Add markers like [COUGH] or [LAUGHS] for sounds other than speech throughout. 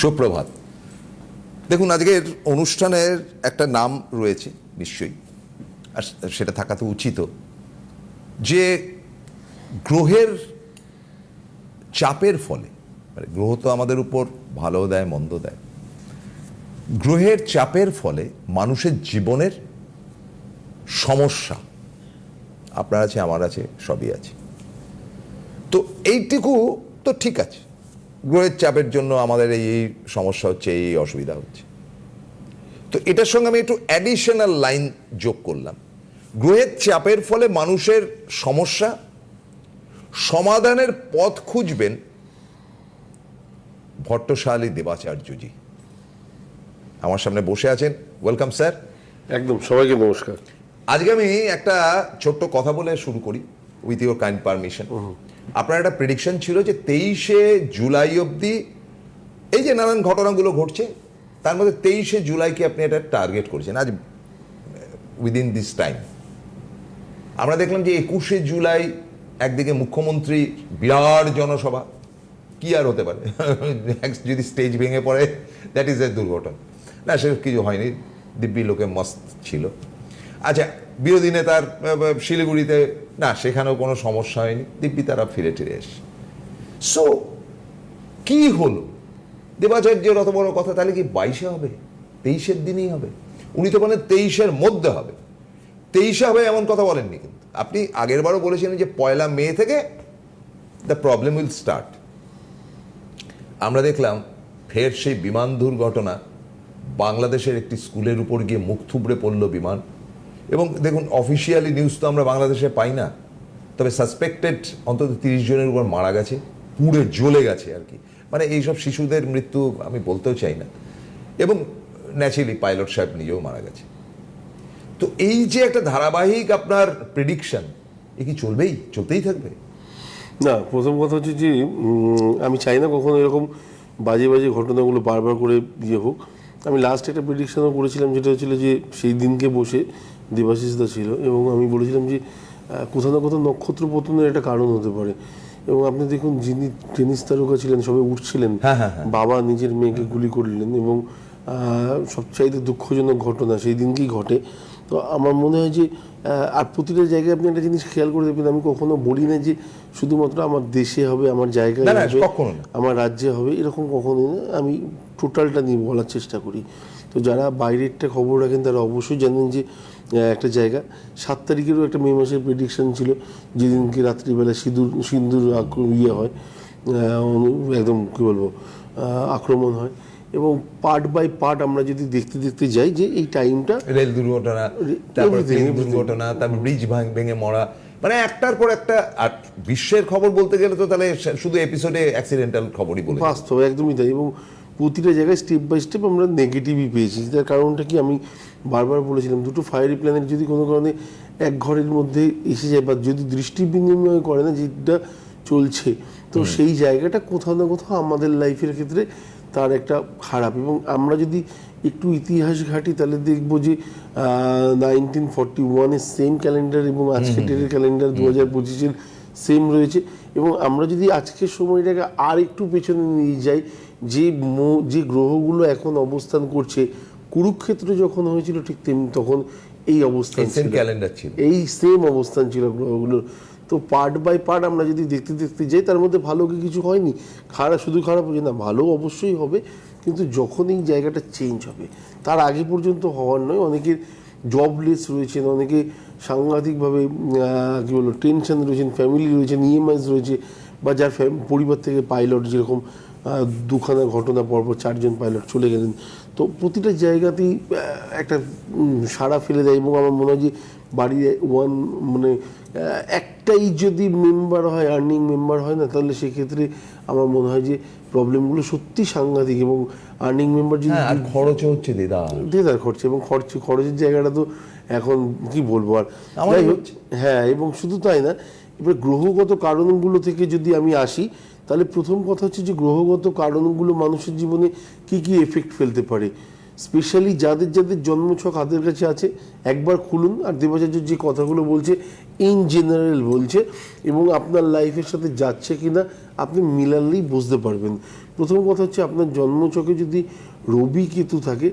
সুপ্রভাত। দেখুন, আজকের অনুষ্ঠানের একটা নাম রয়েছে, নিশ্চয়ই, আর সেটা থাকা তো উচিত। যে গ্রহের চাপের ফলে মানে গ্রহ তো আমাদের উপর ভালো দেয়, মন্দ দেয়, গ্রহের চাপের ফলে মানুষের জীবনের সমস্যা, আপনার আছে, আমার আছে, সবই আছে। তো এইটুকু তো ঠিক আছে। গ্রহের চাপের জন্য আমাদের এই এই সমস্যা হচ্ছে এই এই অসুবিধা হচ্ছে। তো এটার সঙ্গে আমি একটু অ্যাডিশনাল লাইন যোগ করলাম। গ্রহের চাপের ফলে মানুষের সমস্যা সমাধানের পথ খুঁজবেন ভট্টশালী দেবাচার্যজি। আমার সামনে বসে আছেন। ওয়েলকাম স্যার একদম সবাইকে নমস্কার। আজকে আমি একটা ছোট্ট কথা বলে শুরু করি উইথ ইউর কাইন্ড পারমিশন আপনার একটা প্রেডিকশন ছিল যে তেইশে জুলাই অবধি এই যে নানান ঘটনাগুলো ঘটছে, তার মধ্যে তেইশে জুলাইকে আপনি একটা টার্গেট করেছেন। আজ উইদিন দিস টাইম আমরা দেখলাম যে একুশে জুলাই একদিকে মুখ্যমন্ত্রী, বিরাট জনসভা। কি আর হতে পারে? [LAUGHS] যদি স্টেজ ভেঙে পড়ে দ্যাট ইজ এ দুর্ঘটনা। না সে কিছু হয়নি। দিব্যি লোকে মস্ত ছিল। আচ্ছা বিরোধী নেতার শিলিগুড়িতে, না, সেখানেও কোনো সমস্যা হয়নি। দিব্যি তারা ফিরে টিরে এসে। সো কি হলো? দেবাচার্যের অত বড় কথা তাহলে কি বাইশে হবে? তেইশের দিনই হবে। উনি তো বলেন তেইশের মধ্যে হবে। তেইশে হবে এমন কথা বলেননি কিন্তু। আপনি আগের বারও বলেছিলেন যে পয়লা মে থেকে দ্য প্রবলেম উইল স্টার্ট আমরা দেখলাম, ফের সেই বিমান দুর্ঘটনা বাংলাদেশের একটি স্কুলের উপর গিয়ে মুখ থুবড়ে পড়ল বিমান। এবং দেখুন অফিসিয়ালি নিউজ তো আমরা বাংলাদেশে পাই না, তবে সাসপেক্টেড অন্তত তিরিশ জনের উপর মারা গেছে, পুড়ে জ্বলে গেছে আর কি। মানে এইসব শিশুদের মৃত্যু আমি বলতেও চাই না। এবং ন্যাচারালি পাইলট সাহেব নিজেও মারা গেছে। তো এই যে একটা ধারাবাহিক আপনার প্রেডিকশন এ কি চলবেই? চলতেই থাকবে? না, প্রথম কথা হচ্ছে যে আমি চাই না কখনো এরকম বাজে বাজে ঘটনাগুলো বারবার করে ইয়ে হোক। আমি লাস্ট একটা প্রেডিকশনও করেছিলাম, যেটা হচ্ছিল যে সেই দিনকে বসে দেবাশিসদা ছিল এবং আমি বলেছিলাম যে কোথাও না কোথাও নক্ষত্র পতনের একটা কারণ হতে পারে। এবং আপনি দেখুন যিনি টেনিস তারকা ছিলেন সবাই উঠছিলেন হ্যাঁ, হ্যাঁ, হ্যাঁ। বাবা নিজের মেয়েকে গুলি করলেন এবং সবচাইতে দুঃখজনক ঘটনা সেই দিনকেই ঘটে। তো আমার মনে হয় যে আর প্রতিটা জায়গায় আপনি একটা জিনিস খেয়াল করে দেখবেন আমি কখনো বলি না যে শুধুমাত্র আমার দেশে হবে আমার জায়গায় হবে আমার রাজ্যে হবে এরকম কখনোই না। আমি টোটালটা নিয়ে বলার চেষ্টা করি। তো যারা বাইরেরটা খবর রাখেন তারা অবশ্যই জানেন যে একটা জায়গা। সাত তারিখেরও একটা মে মাসের প্রেডিকশন ছিল যেদিনকে রাত্রিবেলা সিঁদুর সিন্দুর আক্র- ইয়ে হয় একদম কী বলব আক্রমণ হয়। এবং পার্ট বাই পার্ট আমরা যদি দেখতে দেখতে যাই যে এই টাইমটা রেল দুর্ঘটনা তারপর দুর্ঘটনা তারপর ব্রিজ ভেঙে মরা। মানে একটার পর একটা আর বিশ্বের খবর বলতে গেলে তো তাহলে শুধু এপিসোডে অ্যাক্সিডেন্টাল খবরই বলে বাস্তব একদমই তাই এবং প্রতিটা জায়গায় স্টেপ বাই স্টেপ আমরা নেগেটিভই পেয়েছি। তার কারণটা কি আমি বারবার বলেছিলাম দুটো ফায়ারি প্ল্যানেট যদি কোনো কারণে এক ঘরের মধ্যে এসে যায় বা যদি দৃষ্টি বিনিময় করে না যেটা চলছে তো সেই জায়গাটা কোথাও না কোথাও আমাদের লাইফের ক্ষেত্রে তার একটা খারাপ। এবং আমরা যদি একটু ইতিহাস ঘাটি তাহলে দেখব যে নাইনটিন ফর্টি ওয়ানের সেম ক্যালেন্ডার এবং আজকের ডেটের ক্যালেন্ডার দু হাজার পঁচিশের সেম রয়েছে। এবং আমরা যদি আজকের সময়টাকে আর একটু পেছনে নিয়ে যাই যে মো- যে গ্রহগুলো এখন অবস্থান করছে কুরুক্ষেত্র যখন হয়েছিল ঠিক তেমনি তখন এই অবস্থান ছিল। ক্যালেন্ডার ছিল। এই সেম অবস্থান ছিল গ্রহগুলোর। তো পার্ট বাই পার্ট আমরা যদি দেখতে দেখতে যাই, তার মধ্যে ভালো কি কিছু হয়নি? খারাপ, শুধু খারাপ হচ্ছে না, ভালো অবশ্যই হবে, কিন্তু যখনই জায়গাটা চেঞ্জ হবে, তার আগে পর্যন্ত হওয়ার নয়। অনেকের জবলেস রয়েছেন, অনেকে সাংঘাতিকভাবে কী বলব টেনশন রয়েছেন ফ্যামিলি রয়েছেন ইএমআইস রয়েছে বা যার পরিবার থেকে পাইলট যেরকম দুখানা ঘটনা পরপর চারজন পাইলট চলে গেলেন। তো প্রতিটা জায়গাতেই একটা সাড়া ফেলে দেয় এবং আমার মনে হয় যে বাড়ির ওয়ান মানে একটাই যদি মেম্বার হয় আর্নিং মেম্বার হয় না তাহলে সেক্ষেত্রে আমার মনে হয় যে প্রবলেমগুলো সত্যি সাংঘাতিক এবং আর্নিং মেম্বার যদি হ্যাঁ আর খরচও হচ্ছে দিদা দেদার খরচ এবং খরচ খরচের জায়গাটা তো এখন কি বলব আর। হ্যাঁ এবং শুধু তাই না এবার গ্রহগত কারণগুলো থেকে যদি আমি আসি, তাহলে প্রথম কথা হচ্ছে যে গ্রহগত কারণগুলো মানুষের জীবনে কি কি এফেক্ট ফেলতে পারে। স্পেশালি যাদের যাদের জন্মছক হাতের কাছে আছে, একবার খুলুন আর দেবাচার্য যে কথাগুলো বলছে ইন জেনারেল বলছে এবং আপনার লাইফের সাথে যাচ্ছে কিনা আপনি মিলালেই বুঝতে পারবেন। প্রথম কথা হচ্ছে আপনার জন্মচকে যদি রবি কেতু থাকে,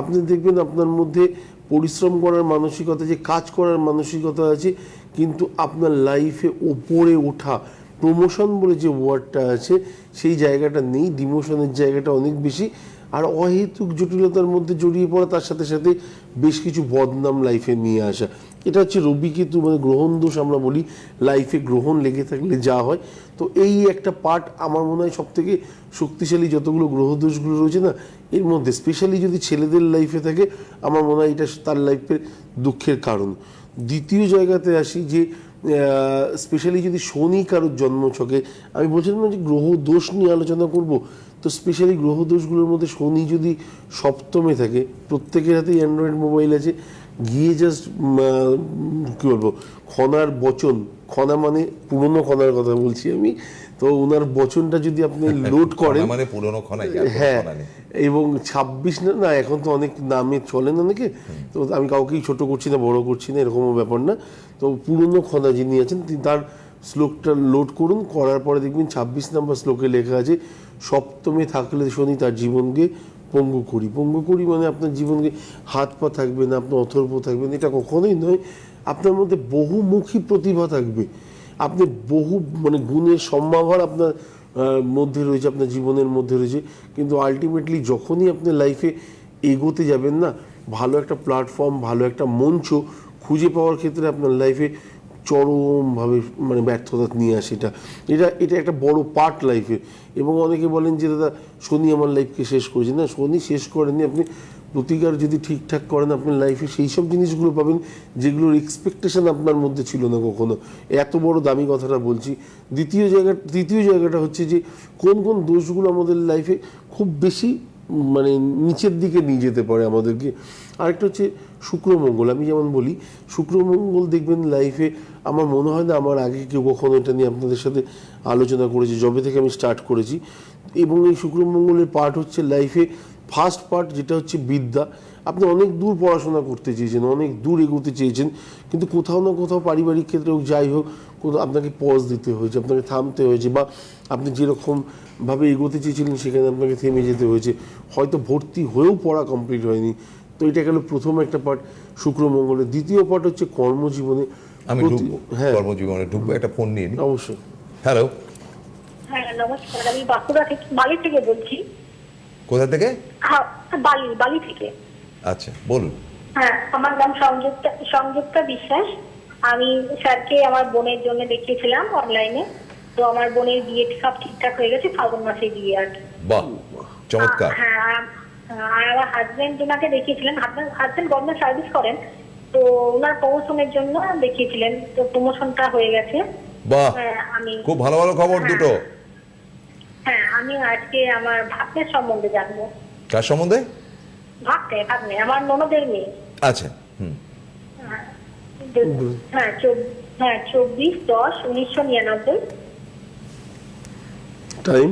আপনি দেখবেন আপনার মধ্যে পরিশ্রম করার মানসিকতা, যে কাজ করার মানসিকতা আছে, কিন্তু আপনার লাইফে ওপরে ওঠা প্রমোশন বলে যে ওয়ার্ডটা আছে, সেই জায়গাটা নেই ডিমোশনের জায়গাটা অনেক বেশি। আর অহেতুক জটিলতার মধ্যে জড়িয়ে পড়া, তার সাথে সাথে বেশ কিছু বদনাম লাইফে নিয়ে আসা। এটা হচ্ছে রবি কেতু মানে গ্রহণ দোষ আমরা বলি লাইফে গ্রহণ লেগে থাকলে যা হয়। তো এই একটা পার্ট আমার মনে হয় সব থেকে শক্তিশালী যতগুলো গ্রহদোষগুলো রয়েছে না এর মধ্যে স্পেশালি যদি ছেলেদের লাইফে থাকে, আমার মনে হয় এটা তার লাইফের দুঃখের কারণ। দ্বিতীয় জায়গাতে আসি যে স্পেশালি যদি শনি কারোর জন্মছকে আমি বলছিলাম যে গ্রহ দোষ নিয়ে আলোচনা করব, তো স্পেশালি গ্রহ দোষগুলোর মধ্যে শনি যদি সপ্তমে থাকে, প্রত্যেকের হাতেই অ্যান্ড্রয়েড মোবাইল আছে, গিয়ে জাস্ট কী বলব, খনার বচন, খনা মানে পুরনো খনার কথা বলছি আমি তো ওনার বচনটা যদি আপনি লোড [LAUGHS] করেন মানে পুরনো খনাই হ্যাঁ এবং ছাব্বিশ না না এখন তো অনেক নামে চলেন অনেকে তো আমি কাউকেই ছোট করছি না বড় করছি না এরকমও ব্যাপার না। তো পুরনো খনা যিনি আছেন তিনি তার শ্লোকটা লোড করুন করার পরে দেখবেন ছাব্বিশ নম্বর শ্লোকে লেখা আছে সপ্তমে থাকলে শনি তার জীবনকে পঙ্গু করি পঙ্গু করি মানে আপনার জীবনকে হাত পা থাকবে না আপনার অথর্ব থাকবে না এটা কখনোই নয়। আপনার মধ্যে বহুমুখী প্রতিভা থাকবে। আপনি বহু মানে গুণের সম্ভাবনা আপনার মধ্যে রয়েছে, আপনার জীবনের মধ্যে রয়েছে। কিন্তু আলটিমেটলি যখনই আপনি লাইফে এগোতে যাবেন না, ভালো একটা প্ল্যাটফর্ম ভালো একটা মঞ্চ খুঁজে পাওয়ার ক্ষেত্রে আপনার লাইফে চরমভাবে মানে ব্যর্থতা নিয়ে আসে এটা। এটা এটা একটা বড় পার্ট লাইফের এবং অনেকে বলেন যে, দাদা, শনি আমার লাইফকে শেষ করেছে। না, শনি শেষ করেনি আপনি প্রতিকার যদি ঠিকঠাক করেন আপনি লাইফে সেই সব জিনিসগুলো পাবেন যেগুলোর এক্সপেকটেশন আপনার মধ্যে ছিল না কখনো। এত বড় দামি কথাটা বলছি। দ্বিতীয় জায়গা তৃতীয় জায়গাটা হচ্ছে যে, কোন কোন দোষগুলো আমাদের লাইফে খুব বেশি মানে নিচের দিকে নিয়ে যেতে পারে আমাদেরকে। আরেকটা হচ্ছে শুক্রমঙ্গল। আমি যেমন বলি, শুক্রমঙ্গল দেখবেন লাইফে আমার মনে হয় না আমার আগে কেউ কখনো এটা নিয়ে আপনাদের সাথে আলোচনা করেছি। যবে থেকে আমি স্টার্ট করেছি। এবং এই শুক্রমঙ্গলের পার্ট হচ্ছে লাইফে ফার্স্ট পার্ট যেটা হচ্ছে বিদ্যা আপনি অনেক দূর পড়াশোনা করতে চেয়েছেন অনেক দূর এগোতে চেয়েছেন কিন্তু কোথাও না কোথাও পারিবারিক ক্ষেত্রে হোক যাই হোক কোথাও আপনাকে পজ দিতে হয়েছে আপনাকে থামতে হয়েছে বা আপনি যেরকমভাবে এগোতে চেয়েছিলেন সেখানে আপনাকে থেমে যেতে হয়েছে। হয়তো ভর্তি হয়েও পড়া কমপ্লিট হয়নি। তো এটা গেল প্রথম একটা পার্ট শুক্রমঙ্গলের দ্বিতীয় পার্ট হচ্ছে কর্মজীবনে। আমি ঢুকবো হ্যাঁ। কর্মজীবনে ঢুকবো একটা ফোন নিয়ে অবশ্যই। হ্যালো হ্যাঁ নমস্কার। আমি বাঁকুড়া থেকে থেকে বলছি। কোথা থেকে? হ্যাঁ বালি বালি থেকে। আচ্ছা বলুন। হ্যাঁ আমার নাম সংযুক্তা সংযুক্তা বিশ্বাস। আমি স্যারকে আমার বোনের জন্য দেখিয়েছিলাম অনলাইনে। তো আমার বোনের বিয়ে সব ঠিকঠাক হয়ে গেছে ফাল্গুন মাসে বিয়ে আর। বাহ চমৎকার। হ্যাঁ আর- আমার হাজবেন্ড ওনাকে দেখিয়েছিলেন। হাজবেন্ড গভর্নমেন্ট সার্ভিস করেন। তো ওনার প্রমোশনের জন্য দেখিয়েছিলেন। তো প্রমোশনটা হয়ে গেছে। বাহ হ্যাঁ আমি খুব ভালো ভালো খবর দুটো। হ্যাঁ আমি আজকে আমার ভাগ্নের সম্বন্ধে জানব। কার সম্বন্ধে? ভাগ্নে ভাগ্নে আমার ননদের মেয়ে। আচ্ছা হুম। হ্যাঁ হ্যাঁ চব্বিশ দশ উনিশশো নিরানব্বই। টাইম?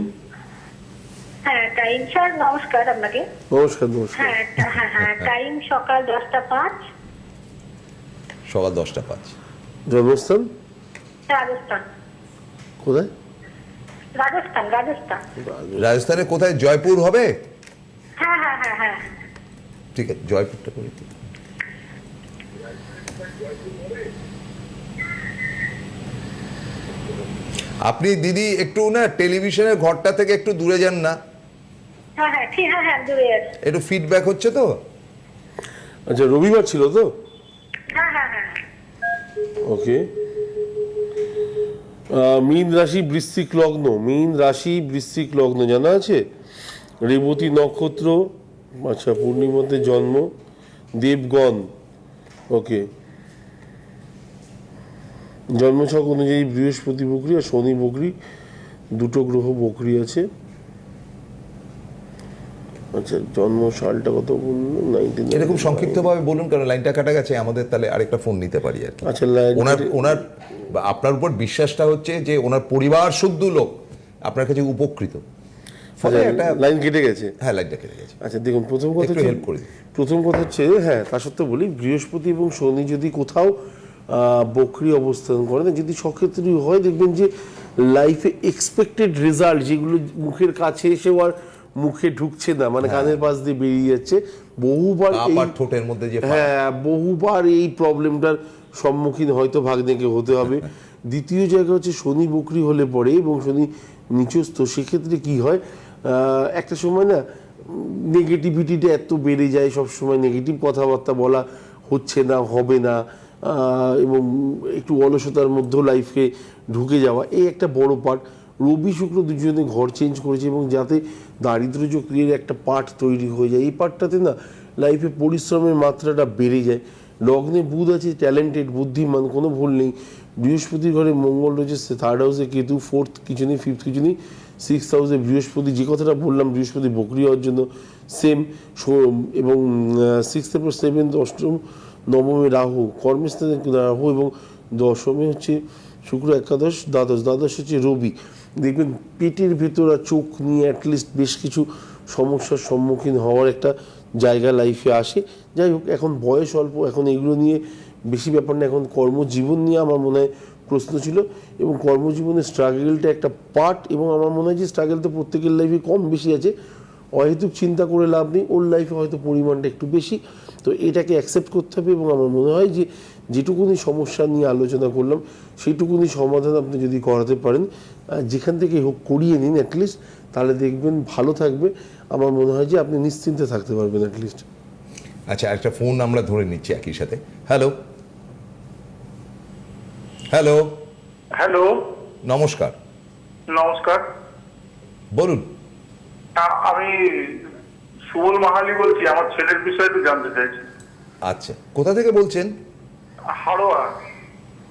হ্যাঁ টাইম স্যার নমস্কার আপনাকে। নমস্কার নমস্কার। হ্যাঁ হ্যাঁ হ্যাঁ টাইম সকাল দশটা পাঁচ। সকাল দশটা পাঁচ। জন্মস্থান? রাজস্থান। কোথায়? রাজস্থান রাজস্থান। রাজস্থানে কোথায়? জয়পুর হবে? হ্যাঁ হ্যাঁ হ্যাঁ হ্যাঁ। ঠিক আছে জয়পুরটা করে। আপনি দিদি একটু না টেলিভিশনের ঘরটা থেকে একটু দূরে যান না। ঠিক দূরে আছে। একটু ফিডব্যাক হচ্ছে তো? আচ্ছা রবিবার ছিল তো? হ্যাঁ হ্যাঁ হ্যাঁ। ওকে মীন রাশি বৃশ্চিক লগ্ন মীন রাশি বৃশ্চিক লগ্ন জানা আছে? রেবতী নক্ষত্র আচ্ছা পূর্ণিমাতে জন্ম দেবগণ ওকে। জন্মছক অনুযায়ী বৃহস্পতি বকরি আর শনি বকরি দুটো গ্রহ বকরি আছে। আচ্ছা জন্ম সালটা কত বলুন? নাইনটিন খুব সংক্ষিপ্তভাবে বলুন কারণ লাইনটা কাটা গেছে আমাদের তাহলে আরেকটা ফোন নিতে পারি আর কি। আচ্ছা লাইন ওনার ওনার আপনার উপর বিশ্বাসটা হচ্ছে যে ওনার পরিবার শুদ্ধ লোক আপনার কাছে উপকৃত। ফলে একটা লাইন কেটে গেছে। হ্যাঁ লাইনটা কেটে গেছে। আচ্ছা দেখুন প্রথম কথা একটু হচ্ছে- করে প্রথম কথা হচ্ছে হ্যাঁ তা সত্ত্বেও বলি বৃহস্পতি এবং শনি যদি কোথাও আহ, বক্রি অবস্থান করেন যদি সক্ষেত্রে হয় দেখবেন যে লাইফে এক্সপেক্টেড রেজাল্ট যেগুলো মুখের কাছে এসেও আর মুখে ঢুকছে না মানে কানের পাশ দিয়ে বেরিয়ে যাচ্ছে। বহুবার আপার ঠোঁটের মধ্যে যে হ্যাঁ বহুবার এই প্রবলেমটার সম্মুখীন হয়তো ভাগ্নেকে হতে হবে। [LAUGHS] দ্বিতীয় জায়গা হচ্ছে শনি বকরি হলে পরে এবং শনি নিচস্থ। সেক্ষেত্রে কি হয়? একটা সময় না নেগেটিভিটিটা এত বেড়ে যায় সব সময় নেগেটিভ কথাবার্তা বলা হচ্ছে না হবে না। এবং একটু অলসতার মধ্যেও লাইফকে ঢুকে যাওয়া এই একটা বড় পার্ট রবি শুক্র দুজনে ঘর চেঞ্জ করেছে এবং যাতে দারিদ্র চক্রের একটা পার্ট তৈরি হয়ে যায়, এই পার্টটাতে না লাইফে পরিশ্রমের মাত্রাটা বেড়ে যায়। লগ্নে বুধ আছে ট্যালেন্টেড বুদ্ধিমান, কোনো ভুল নেই। বৃহস্পতির ঘরে মঙ্গল রয়েছে থার্ড হাউসে কেতু ফোর্থ কিছু নেই ফিফথ কিছু নেই সিক্স হাউসে বৃহস্পতি, যে কথাটা বললাম, বৃহস্পতি বকরি হওয়ার জন্য সেম এবং সিক্সথের পর সেভেন্থ অষ্টম, নবমে রাহু, কর্মস্থানে রাহু এবং দশমে হচ্ছে শুক্র একাদশ, দ্বাদশ দ্বাদশ হচ্ছে রবি। দেখবেন পেটের ভেতর চোখ নিয়ে অ্যাটলিস্ট বেশ কিছু সমস্যার সম্মুখীন হওয়ার একটা জায়গা লাইফে আসে। যাই হোক, এখন বয়স অল্প, এখন এগুলো নিয়ে বেশি ব্যাপার না, এখন কর্মজীবন নিয়ে আমার মনে হয় প্রশ্ন ছিল এবং কর্মজীবনের স্ট্রাগলটা একটা পার্ট এবং আমার মনে হয় যে স্ট্রাগল তো প্রত্যেকের লাইফে কম বেশি আছে। অহেতুক চিন্তা করে লাভ নেই, ওর লাইফে হয়তো পরিমাণটা একটু বেশি। তো এটাকে অ্যাকসেপ্ট করতে হবে এবং আমার মনে হয় যে যেটুকুনি সমস্যা নিয়ে আলোচনা করলাম সেটুকুনি সমাধান আপনি যদি করাতে পারেন যেখান থেকে হোক করিয়ে নিন অ্যাটলিস্ট তাহলে দেখবেন ভালো থাকবে। আমার মনে হয় যে আপনি নিশ্চিন্তে থাকতে পারবেন অ্যাটলিস্ট আচ্ছা একটা ফোন আমরা ধরে নিচ্ছি একই সাথে। হ্যালো হ্যালো হ্যালো নমস্কার। নমস্কার। বলুন। আমি সুবল মাহালি বলছি আমার ছেলের বিষয়ে একটু জানতে চাইছি। আচ্ছা কোথা থেকে বলছেন? হাড়োয়া।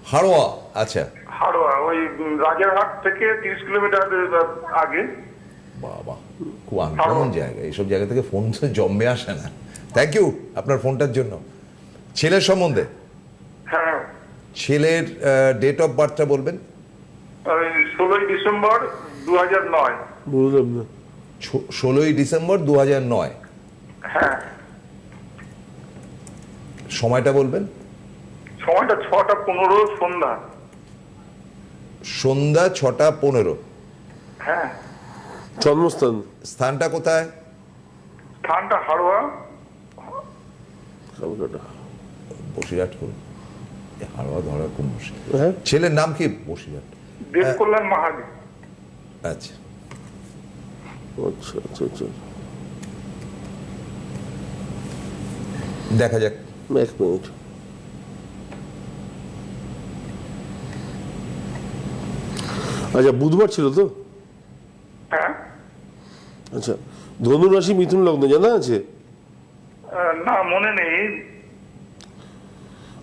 হাড়োয়া আচ্ছা। হাড়োয়া ওই রাজারহাট থেকে তিরিশ কিলোমিটার আগে। বাবা খুব আনকমন জায়গা এইসব জায়গা থেকে ফোন তো আসে না। থ্যাংক ইউ আপনার ফোনটার জন্য। ছেলের সম্বন্ধে? হ্যাঁ। ছেলের ডেট অফ বার্থটা বলবেন? ওই ষোলোই ডিসেম্বর দু হাজার নয়। বুঝলাম না। ষোলোই ডিসেম্বর দু হাজার নয়। হ্যাঁ। সময়টা বলবেন? সময়টা ছটা পনেরো সন্ধ্যা। সন্ধ্যা ছটা পনেরো। হ্যাঁ। জন্মস্থান? স্থানটা কোথায়? স্থানটা হাড়োয়া। বসিরহাট করুন এ হাড়োয়া ধরা খুব মুশকিল। হ্যাঁ। ছেলের নাম কি? বসিরহাট। দেব কল্যাণ মাহালি। আচ্ছা। আচ্ছা আচ্ছা আচ্ছা। দেখা যাক। এক মিনিট। আচ্ছা বুধবার ছিল তো? হ্যাঁ। আচ্ছা ধনুরাশি মিথুন লগ্ন জানা আছে? না মনে নেই।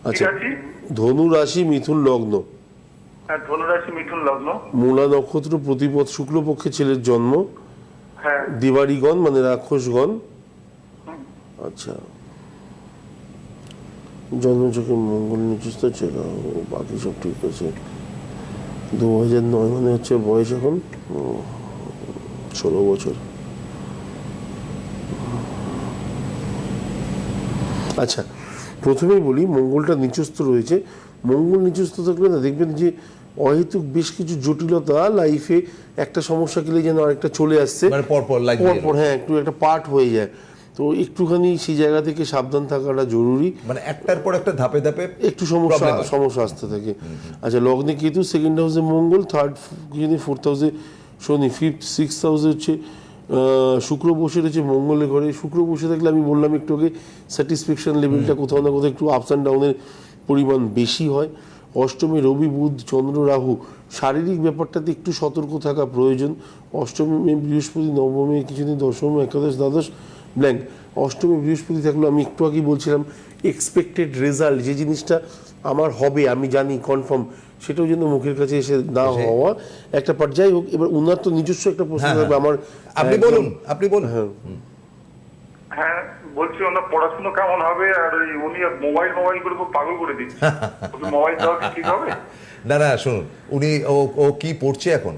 আচ্ছা ধনু রাশি মিথুন লগ্ন। হ্যাঁ ধনুরাশি মিথুন লগ্ন। মূলা নক্ষত্র প্রতিপদ শুক্লপক্ষে ছেলের জন্ম। হ্যাঁ। দিবাড়িগণ মানে রাক্ষসগণ। আচ্ছা। জন্মচকে মঙ্গল নিচস্থ ছিল বাকি সব ঠিক আছে। দু হাজার নয় মানে হচ্ছে বয়স এখন ষোলো বছর। আচ্ছা প্রথমেই বলি মঙ্গলটা নিচস্থ রয়েছে। মঙ্গল নিচস্থ থাকলে না দেখবেন যে অহেতুক বেশ কিছু জটিলতা লাইফে একটা সমস্যা গেলে যেন আরেকটা চলে আসছে। মানে পরপর হ্যাঁ একটু একটা পার্ট হয়ে যায়। তো একটুখানি সেই জায়গা থেকে সাবধান থাকাটা জরুরি। মানে একটার পর একটা ধাপে ধাপে একটু সমস্যা সমস্যা আসতে থাকে। আচ্ছা লগ্নে কেতু সেকেন্ড হাউসে মঙ্গল থার্ড জানি ফোর্থ হাউসে শনি ফিফথ সিক্স হাউসে হচ্ছে শুক্র বসে রয়েছে মঙ্গলের ঘরে। শুক্র বসে থাকলে আমি বললাম একটু আগে স্যাটিসফ্যাকশন লেভেলটা কোথাও না কোথাও একটু আপস অ্যান্ড ডাউনের পরিমাণ বেশি হয়। অষ্টমী রবি বুধ চন্দ্র রাহু শারীরিক ব্যাপারটাতে একটু সতর্ক থাকা প্রয়োজন। অষ্টমী বৃহস্পতি নবমী কিছুদিন দশম একাদশ দ্বাদশ ব্ল্যাঙ্ক। অষ্টমী বৃহস্পতি থাকল আমি একটু আগেই বলছিলাম এক্সপেক্টেড রেজাল্ট যে জিনিসটা আমার হবে আমি জানি কনফার্ম সেটাও যেন মুখের কাছে এসে না হওয়া একটা পার্ট যাই হোক এবার উনার তো নিজস্ব একটা প্রশ্ন হ্যাঁ, থাকবে আমার আপনি বলুন আপনি বলুন। হ্যাঁ। হ্যাঁ বলছি ওনার পড়াশুনো কেমন হবে? আর ওই উনি মোবাইল মোবাইল করে খুব পাগল করে দিচ্ছে। মোবাইল দেওয়া ঠিক হবে? [LAUGHS] না না শুনুন উনি ও ও কি পড়ছে এখন?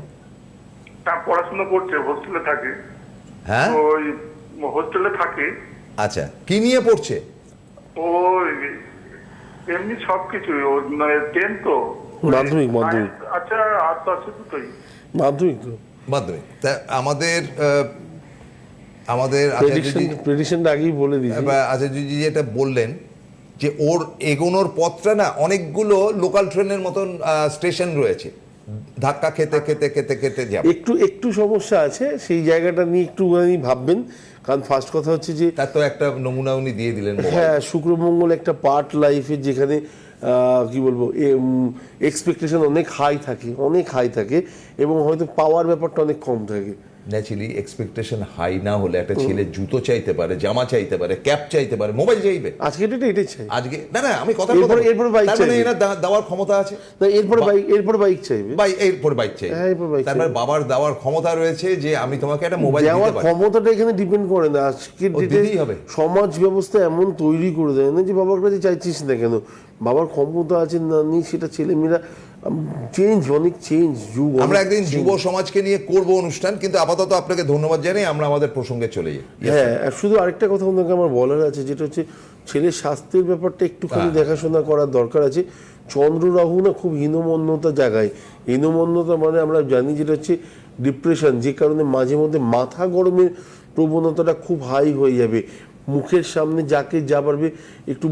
হ্যাঁ পড়াশুনো করছে হোস্টেলে থাকে। হ্যাঁ? ওই হোস্টেলে থাকে। আচ্ছা কি নিয়ে পড়ছে? ও এমনি সব কিছুই টেন তো। মাধ্যমিক মাধ্যমিক। আচ্ছা আর তো আছে দুটোই। মাধ্যমিক তো। মাধ্যমিক। তা আমাদের আহ, আমাদের প্রেডিকশনটা আগেই বলে দিয়েছি। এবার আচার্যজি যেটা বললেন যে ওর এগোনোর পথটা না অনেকগুলো লোকাল ট্রেনের মতন স্টেশন রয়েছে। ধাক্কা খেতে খেতে খেতে খেতে যাবে একটু একটু সমস্যা আছে সেই জায়গাটা নিয়ে একটু ভাববেন কারণ ফার্স্ট কথা হচ্ছে যে তার তো একটা নমুনা উনি দিয়ে দিলেন। হ্যাঁ শুক্রমঙ্গল একটা পার্ট লাইফে যেখানে আহ, কি বলব এক্সপেকটেশন অনেক হাই থাকে অনেক হাই থাকে এবং হয়তো পাওয়ার ব্যাপারটা অনেক কম থাকে ন্যাচুরালি এক্সপেকটেশন হাই না হলে একটা ছেলে জুতো চাইতে পারে জামা চাইতে পারে ক্যাপ চাইতে পারে মোবাইল চাইবে। আজকে ডেটে এটাই চাই। আজকে না না আমি কথা বলব। এরপরে bike তার মানে। এনার দেওয়ার ক্ষমতা আছে। না এরপরে বাইক এরপরে বাইক চাইবে। বাই এরপর বাইক চাই তারপরে। বাবার দেওয়ার ক্ষমতা রয়েছে যে আমি তোমাকে একটা মোবাইল দিতে পারি। ক্ষমতাটা এখানে ডিপেন্ড করে না। আজকে ডেটে দিতেই হবে। সমাজ ব্যবস্থা এমন তৈরি করে দেয় না যে বাবার কাছে চাইছিস না কেন? বাবার ক্ষমতা আছে না নেই সেটা ছেলেমেয়েরা চেঞ্জ অনেক চেঞ্জ যুগ আমরা একদিন যুব সমাজকে নিয়ে করব অনুষ্ঠান কিন্তু আপাতত আপনাকে ধন্যবাদ জানাই আমরা আমাদের প্রসঙ্গে চলে যাই। হ্যাঁ শুধু আরেকটা কথা আপনাকে আমার বলার আছে যেটা হচ্ছে ছেলের স্বাস্থ্যের ব্যাপারটা একটুখানি হ্যাঁ। দেখাশোনা করার দরকার আছে। চন্দ্র রাহু না খুব হীনমন্যতা জায়গায় হীনমন্যতা মানে আমরা জানি যেটা হচ্ছে ডিপ্রেশন যে কারণে মাঝে মধ্যে মাথা গরমের প্রবণতাটা খুব হাই হয়ে যাবে। মুখের সামনে যাকে যা পারবে একটু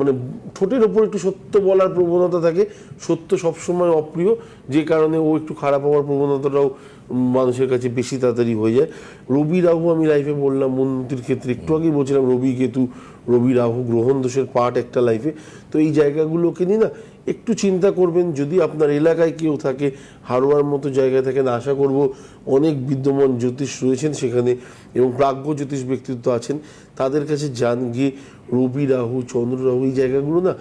মানে ঠোঁটের ওপর একটু সত্য বলার প্রবণতা থাকে। সত্য সবসময় অপ্রিয়, যে কারণে ও একটু খারাপ হওয়ার প্রবণতাটাও মানুষের কাছে বেশি তাড়াতাড়ি হয়ে যায়। রবি রাহু আমি লাইফে বললাম উন্নতির ক্ষেত্রে, একটু আগেই বলছিলাম রবি কেতু, রবি রাহু, গ্রহণ দোষের পার্ট একটা লাইফে তো এই জায়গাগুলোকে নিয়ে না একটু চিন্তা করবেন, যদি আপনার এলাকায় কেউ থাকে, হারোয়ার মতো জায়গায় থাকেন, আশা করব অনেক বিদ্যমান জ্যোতিষ রয়েছেন সেখানে এবং প্রাজ্ঞ জ্যোতিষ ব্যক্তিত্ব আছেন। তাদের কাছে যান গিয়ে রবি রাহু, চন্দ্র রাহু, এই জায়গাগুলো না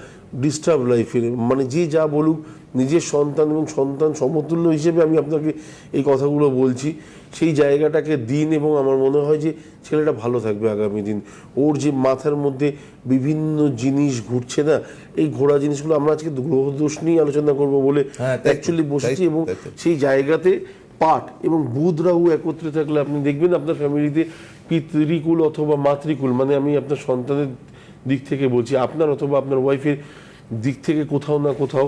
ডিস্টার্ব লাইফের মানে যে যা বলুক নিজের সন্তান এবং সন্তান সমতুল্য হিসেবে আমি আপনাকে এই কথাগুলো বলছি। সেই জায়গাটাকে দিন এবং আমার মনে হয় যে ছেলেটা ভালো থাকবে আগামী দিন। ওর যে মাথার মধ্যে বিভিন্ন জিনিস ঘুরছে না এই ঘোরা জিনিসগুলো আমরা আজকে গ্রহদোষ নিয়ে আলোচনা করব বলে অ্যাকচুয়ালি বসেছি এবং সেই জায়গাতে পাঠ এবং বুধ রাহু একত্রে থাকলে আপনি দেখবেন আপনার ফ্যামিলিতে পিতৃকুল অথবা মাতৃকুল মানে আমি আপনার সন্তানের দিক থেকে বলছি, আপনার অথবা আপনার ওয়াইফের দিক থেকে কোথাও না কোথাও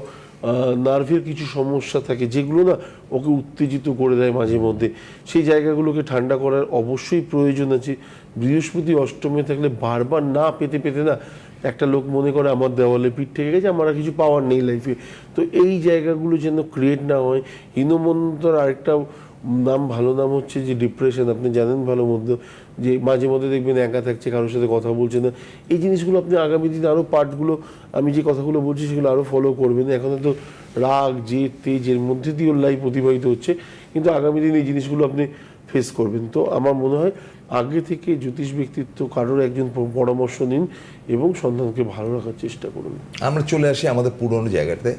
নার্ভের কিছু সমস্যা থাকে, যেগুলো না ওকে উত্তেজিত করে দেয় মাঝে মধ্যে। সেই জায়গাগুলোকে ঠান্ডা করার অবশ্যই প্রয়োজন আছে। বৃহস্পতি অষ্টমে থাকলে বারবার না পেতে পেতে না একটা লোক মনে করে, আমার দেওয়ালে পিঠ থেকে গেছে, আমার আর কিছু পাওয়ার নেই লাইফে তো এই জায়গাগুলো যেন ক্রিয়েট না হয়। হীনমন্তর আরেকটা নাম, ভালো নাম হচ্ছে যে ডিপ্রেশন আপনি জানেন ভালো মধ্যে যে মাঝে মধ্যে দেখবেন একা থাকছে, কারোর সাথে কথা বলছে না। এই জিনিসগুলো আপনি আগামী দিনে আরও পার্টগুলো, আমি যে কথাগুলো বলছি সেগুলো আরও ফলো করবেন। এখন তো রাগ, জেদ, তেজ এর মধ্যে দিয়ে ওর লাইফ অতিবাহিত হচ্ছে। কিন্তু আগামী দিনে এই জিনিসগুলো আপনি ফেস করবেন। তো আমার মনে হয় আগে থেকে জ্যোতিষ ব্যক্তিত্ব কারোর একজন পরামর্শ নিন এবং সন্তানকে ভালো রাখার চেষ্টা করুন। আমরা চলে আসি আমাদের পুরনো জায়গাতে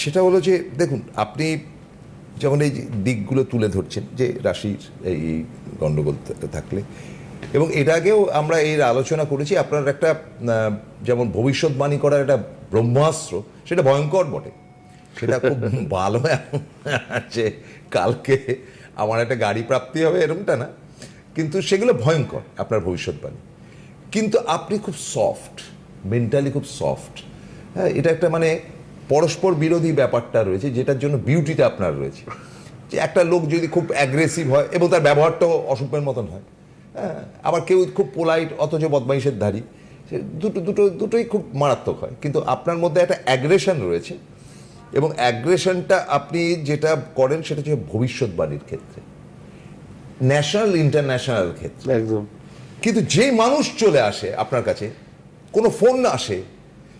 সেটা হলো যে, দেখুন, আপনি যেমন এই দিকগুলো তুলে ধরছেন যে রাশির এই এই গণ্ডগোল থাকলে। এবং এর আগেও আমরা এর আলোচনা করেছি আপনার একটা যেমন ভবিষ্যৎবাণী করার একটা ব্রহ্মাস্ত্র সেটা ভয়ঙ্কর বটে। সেটা খুব [LAUGHS] ভালো যে কালকে আমার একটা গাড়ি প্রাপ্তি হবে এরকমটা না। কিন্তু সেগুলো ভয়ঙ্কর আপনার ভবিষ্যৎবাণী। কিন্তু আপনি খুব সফট মেন্টালি খুব সফট হ্যাঁ এটা একটা মানে পরস্পর বিরোধী ব্যাপারটা রয়েছে যেটার জন্য বিউটিটা আপনার রয়েছে। যে একটা লোক যদি খুব অ্যাগ্রেসিভ হয় এবং তার ব্যবহারটাও অসভ্যের মতন হয় হ্যাঁ আবার কেউ খুব পোলাইট অথচ বদমাইশের ধারী সে দুটো দুটো দুটোই খুব মারাত্মক হয়। কিন্তু আপনার মধ্যে একটা অ্যাগ্রেশন রয়েছে এবং অ্যাগ্রেশনটা আপনি যেটা করেন সেটা হচ্ছে ভবিষ্যৎবাণীর ক্ষেত্রে। ন্যাশনাল ইন্টারন্যাশনাল ক্ষেত্রে। একদম। কিন্তু যে মানুষ চলে আসে আপনার কাছে কোনো ফোন না আসে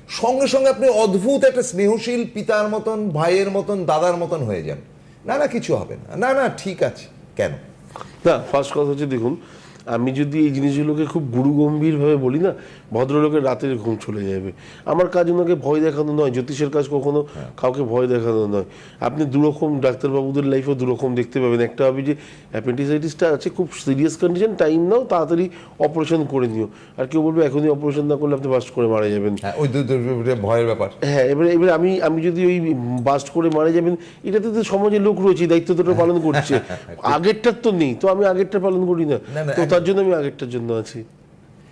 সঙ্গে সঙ্গে আপনি অদ্ভুত একটা স্নেহশীল পিতার মতন, ভাইয়ের মতন, দাদার মতন হয়ে যান। না না, কিছু হবে না। না না, ঠিক আছে। কেন? না ফার্স্ট কথা হচ্ছে, দেখুন আমি যদি এই জিনিসগুলোকে খুব গুরু গম্ভীরভাবে বলি না ভদ্রলোকের রাতের ঘুম চলে যাবে। আমার কাজ ওনাকে ভয় দেখানো নয় জ্যোতিষের কাজ কখনো কাউকে ভয় দেখানো নয়। আপনি দুরকম ডাক্তারবাবুদের লাইফেও দুরকম দেখতে পাবেন। একটা হবে যে অ্যাপেন্ডিসাইটিসটা আছে খুব সিরিয়াস কন্ডিশন টাইম নাও তাড়াতাড়ি অপারেশন করে নিও। আর কেউ বলবে এখনই অপারেশন না করলে আপনি বাস্ট করে মারা যাবেন। হ্যাঁ ওই ভয়ের ব্যাপার। হ্যাঁ এবারে এবারে আমি আমি যদি ওই বাস্ট করে মারা যাবেন এটাতে তো সমাজে লোক রয়েছে দায়িত্ব তো পালন করছে। [LAUGHS] আগেরটার তো নেই তো আমি আগেরটা পালন করি না। তার জন্য আমি আগেরটার জন্য আছি।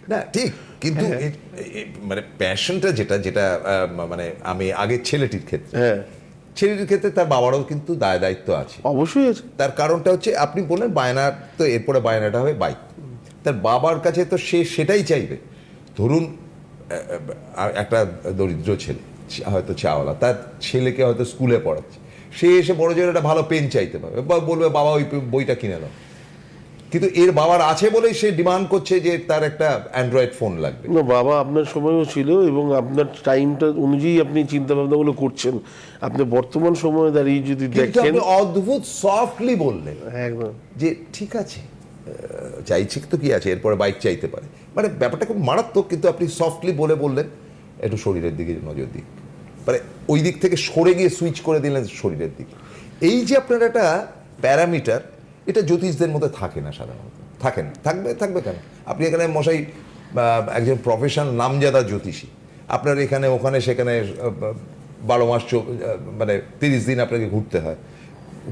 না ঠিক কিন্তু এ- মানে প্যাশনটা যেটা যেটা মানে আমি আগে ছেলেটির ক্ষেত্রে হ্যাঁ। ছেলেটির ক্ষেত্রে তার বাবারও কিন্তু দায় দায়িত্ব আছে। অবশ্যই আছে। তার কারণটা হচ্ছে আপনি বললেন বায়নার তো এরপরে বায়নাটা হবে বাইক। তার বাবার কাছে তো সে সেটাই চাইবে। ধরুন একটা দরিদ্র ছেলে হয়তো চাওয়ালা তার ছেলেকে হয়তো স্কুলে পড়াচ্ছে। সে এসে বড় জোর একটা ভালো পেন চাইতে পারবে বা বলবে বাবা ওই বইটা কিনে দাও কিন্তু এর বাবার আছে বলেই সে ডিমান্ড করছে যে তার একটা অ্যান্ড্রয়েড ফোন লাগবে। না বাবা আপনার সময়ও ছিল এবং আপনার টাইমটা অনুযায়ী আপনি চিন্তা ভাবনাগুলো করছেন। আপনি বর্তমান সময়ে দাঁড়িয়ে যদি দেখেন অদ্ভুত সফটলি বললেন। একদম। যে ঠিক আছে চাইছি তো কি আছে এরপরে বাইক চাইতে পারে। মানে ব্যাপারটা খুব মারাত্মক কিন্তু আপনি সফটলি বলে বললেন একটু শরীরের দিকে নজর দিক। মানে ওই দিক থেকে সরে গিয়ে সুইচ করে দিলেন শরীরের দিকে। এই যে আপনার একটা প্যারামিটার এটা জ্যোতিষদের মধ্যে থাকে না সাধারণত। থাকে না থাকবে থাকবে কেন? আপনি এখানে মশাই একজন প্রফেশনাল নামজাদা জ্যোতিষী। আপনার এখানে ওখানে সেখানে বারো মাস মানে তিরিশ দিন আপনাকে ঘুরতে হয়।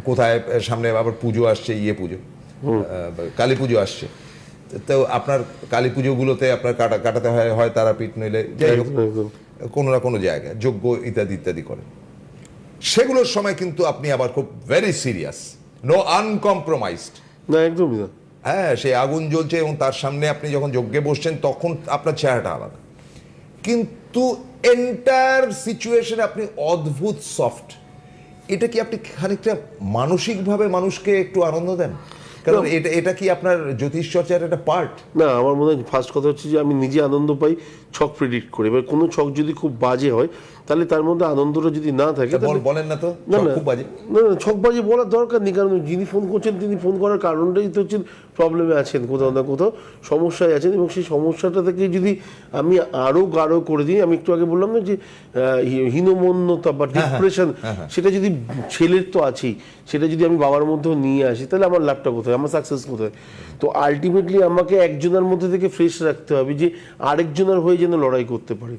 কোথায় সামনে আবার পুজো আসছে ইয়ে পুজো। কালী পুজো আসছে। তো আপনার কালী পুজোগুলোতে আপনার কাটা কাটাতে হয় হয় তারাপীঠ নইলে যাই হোক। কোনো না কোনো জায়গায় যোগ্য ইত্যাদি ইত্যাদি করে। সেগুলোর সময় কিন্তু আপনি আবার খুব ভেরি সিরিয়াস নো আনকম্প্রোমাইজড না একদমই না। হ্যাঁ সেই আগুন জ্বলছে এবং তার সামনে আপনি যখন যজ্ঞে বসছেন তখন আপনার চেহারাটা আলাদা। কিন্তু এন্টায়ার সিচুয়েশনে আপনি অদ্ভুত সফট এটা কি আপনি খানিকটা মানসিকভাবে মানুষকে একটু আনন্দ দেন? কারণ এটা এটা কি আপনার জ্যোতিষ চর্চার একটা পার্ট না আমার মনে হয় ফার্স্ট কথা হচ্ছে যে আমি নিজে আনন্দ পাই ছক প্রেডিক্ট করে। এবার কোনো ছক যদি খুব বাজে হয় তাহলে তার মধ্যে আনন্দটা যদি না থাকে বলেন না তো না না। না না ছকবাজি বলার দরকার নেই কারণ যিনি ফোন করছেন তিনি ফোন করার কারণটাই তো হচ্ছে প্রবলেমে আছেন কোথাও না কোথাও সমস্যায় আছেন এবং সেই সমস্যাটা থেকে যদি আমি আরও গাঢ় করে দিই আমি একটু আগে বললাম না যে হীনমন্যতা বা ডিপ্রেশন সেটা যদি ছেলের তো আছেই সেটা যদি আমি বাবার মধ্যেও নিয়ে আসি তাহলে আমার লাভটা কোথায় আমার সাকসেস কোথায়? তো আলটিমেটলি আমাকে একজনের মধ্যে থেকে ফ্রেশ রাখতে হবে যে আরেকজনের হয়ে যেন লড়াই করতে পারে।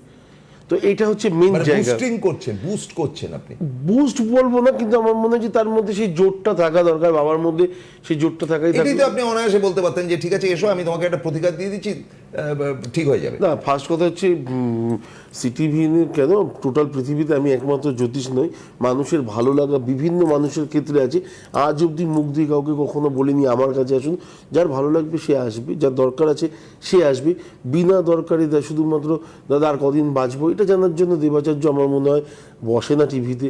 তো এটা হচ্ছে মেন মানে জায়গা। বুস্টিং করছেন বুস্ট করছেন আপনি। বুস্ট বলব না কিন্তু আমার মনে হয় যে তার মধ্যে সেই জোরটা থাকা দরকার বাবার মধ্যে সেই জোরটা থাকাই এটাই তো আপনি অনায়াসে বলতে পারতেন যে ঠিক আছে এসো আমি তোমাকে একটা প্রতিকার দিয়ে দিচ্ছি। ঠিক হয়ে যাবে। না ফার্স্ট কথা হচ্ছে সিটিভি কেন টোটাল পৃথিবীতে আমি একমাত্র জ্যোতিষ নই, মানুষের ভালো লাগা বিভিন্ন মানুষের ক্ষেত্রে আছে। আজ অবধি মুখ দিয়ে কাউকে কখনো বলিনি, আমার কাছে আসুন, যার ভালো লাগবে সে আসবে, যার দরকার আছে সে আসবে। বিনা দরকারে দেয় শুধুমাত্র, দাদা, আর কদিন বাঁচবো? এটা জানার জন্য দেবাচার্য আমার মনে হয় বসে না টিভিতে।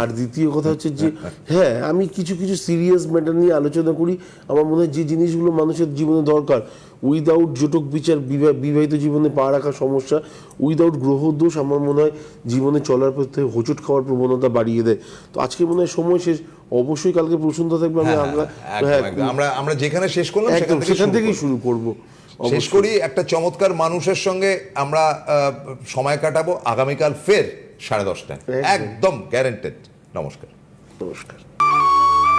আর দ্বিতীয় কথা হচ্ছে যে হ্যাঁ আমি কিছু কিছু সিরিয়াস ম্যাটার নিয়ে আলোচনা করি। আমার মনে হয় যে জিনিসগুলো মানুষের জীবনে দরকার উইদাউট জটক বিচার বিবাহ- বিবাহিত জীবনে পা রাখার সমস্যা উইদাউট গ্রহদোষ আমার মনে হয় জীবনে চলার পথে হোঁচট খাওয়ার প্রবণতা বাড়িয়ে দেয়। তো আজকে মনে হয় সময় শেষ অবশ্যই কালকে প্রসন্ন থাকবে আমি হ্যাঁ, আমরা হ্যাঁ আমরা আমরা যেখানে শেষ করলাম সেখান থেকেই। শুরু করব। শেষ করি একটা চমৎকার মানুষের সঙ্গে আমরা সময় কাটাবো আগামীকাল ফের সাড়ে দশটায়। একদম। গ্যারেন্টেড নমস্কার। নমস্কার।